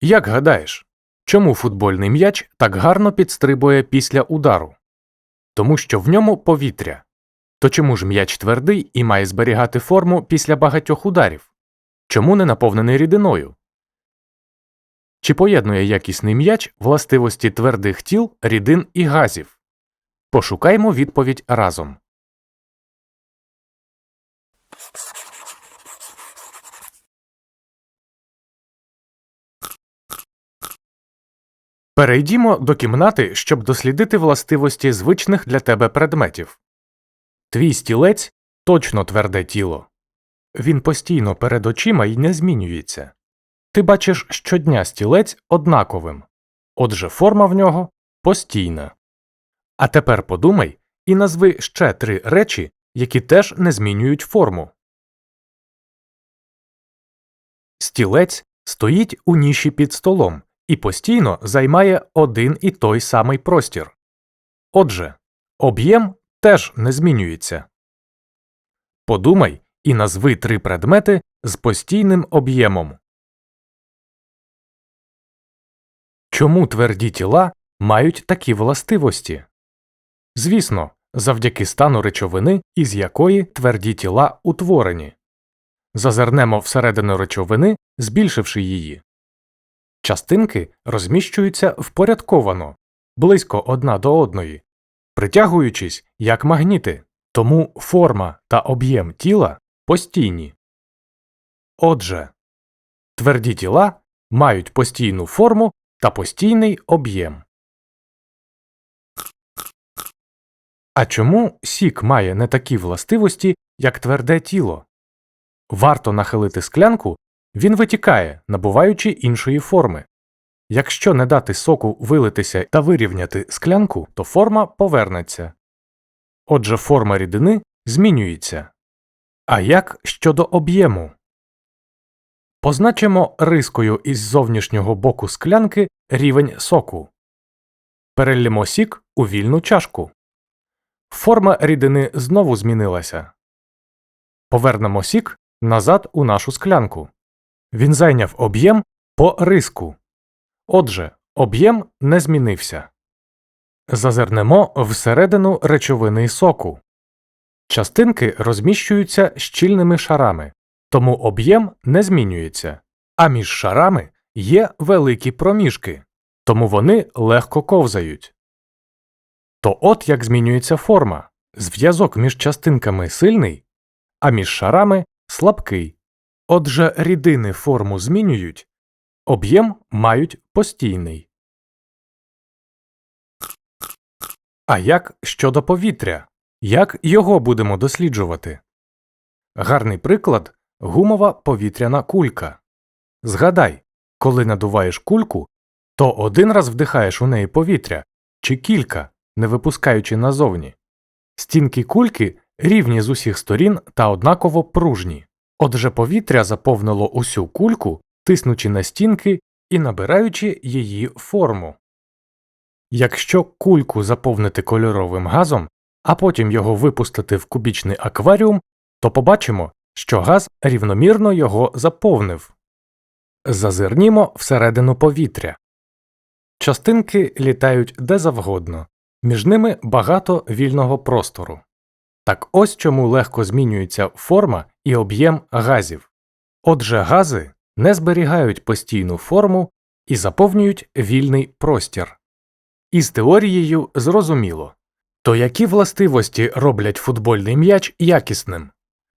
Як гадаєш, чому футбольний м'яч так гарно підстрибує після удару? Тому що в ньому повітря. То чому ж м'яч твердий і має зберігати форму після багатьох ударів? Чому не наповнений рідиною? Чи поєднує якісний м'яч властивості твердих тіл, рідин і газів? Пошукаймо відповідь разом. Перейдімо до кімнати, щоб дослідити властивості звичних для тебе предметів. Твій стілець точно тверде тіло. Він постійно перед очима й не змінюється. Ти бачиш щодня стілець однаковим, отже, форма в нього постійна. А тепер подумай і назви ще три речі, які теж не змінюють форму. Стілець стоїть у ніші під столом і постійно займає один і той самий простір. Отже, об'єм теж не змінюється. Подумай і назви три предмети з постійним об'ємом. Чому тверді тіла мають такі властивості? Звісно, завдяки стану речовини, із якої тверді тіла утворені. Зазирнемо всередину речовини, збільшивши її. Частинки розміщуються впорядковано, близько одна до одної, притягуючись як магніти, тому форма та об'єм тіла постійні. Отже, тверді тіла мають постійну форму та постійний об'єм. А чому сік має не такі властивості, як тверде тіло? Варто нахилити склянку, він витікає, набуваючи іншої форми. Якщо не дати соку вилитися та вирівняти склянку, то форма повернеться. Отже, форма рідини змінюється. А як щодо об'єму? Позначимо рискою із зовнішнього боку склянки рівень соку. Перелємо сік у вільну чашку. Форма рідини знову змінилася. Повернемо сік назад у нашу склянку. Він зайняв об'єм по риску. Отже, об'єм не змінився. Зазирнемо всередину речовини соку. Частинки розміщуються щільними шарами, тому об'єм не змінюється, а між шарами є великі проміжки, тому вони легко ковзають. То от як змінюється форма зв'язок між частинками сильний, а між шарами слабкий. Отже, рідини форму змінюють, об'єм мають постійний. А як щодо повітря? Як його будемо досліджувати? Гарний приклад гумова повітряна кулька. Згадай, коли надуваєш кульку, то один раз вдихаєш у неї повітря чи кілька, не випускаючи назовні. Стінки кульки рівні з усіх сторін та однаково пружні. Отже, повітря заповнило усю кульку, тиснучи на стінки і набираючи її форму. Якщо кульку заповнити кольоровим газом, а потім його випустити в кубічний акваріум, то побачимо, що газ рівномірно його заповнив. Зазирнімо всередину повітря. Частинки літають де завгодно, між ними багато вільного простору. Так ось чому легко змінюється форма і об'єм газів. Отже, гази не зберігають постійну форму і заповнюють вільний простір. Із теорією зрозуміло. То які властивості роблять футбольний м'яч якісним?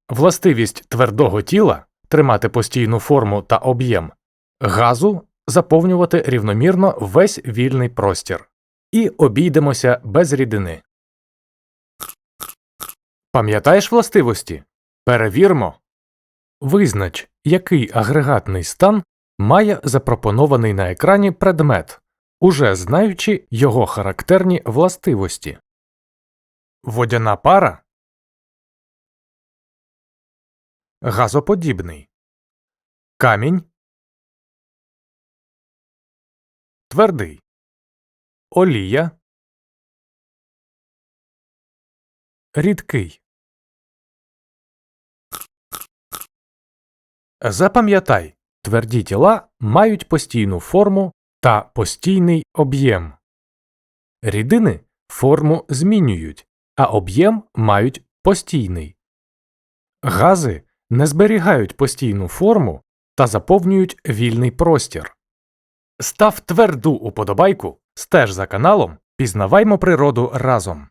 Властивість твердого тіла тримати постійну форму та об'єм, газу заповнювати рівномірно весь вільний простір, і обійдемося без рідини. Пам'ятаєш властивості? Перевірмо. Визнач, який агрегатний стан має запропонований на екрані предмет, уже знаючи його характерні властивості. Водяна пара газоподібний камінь твердий олія рідкий Запам'ятай Тверді тіла мають постійну форму та постійний об'єм. Рідини форму змінюють, а об'єм мають постійний. Гази не зберігають постійну форму та заповнюють вільний простір. Став тверду уподобайку, стеж за каналом, пізнаваймо природу разом.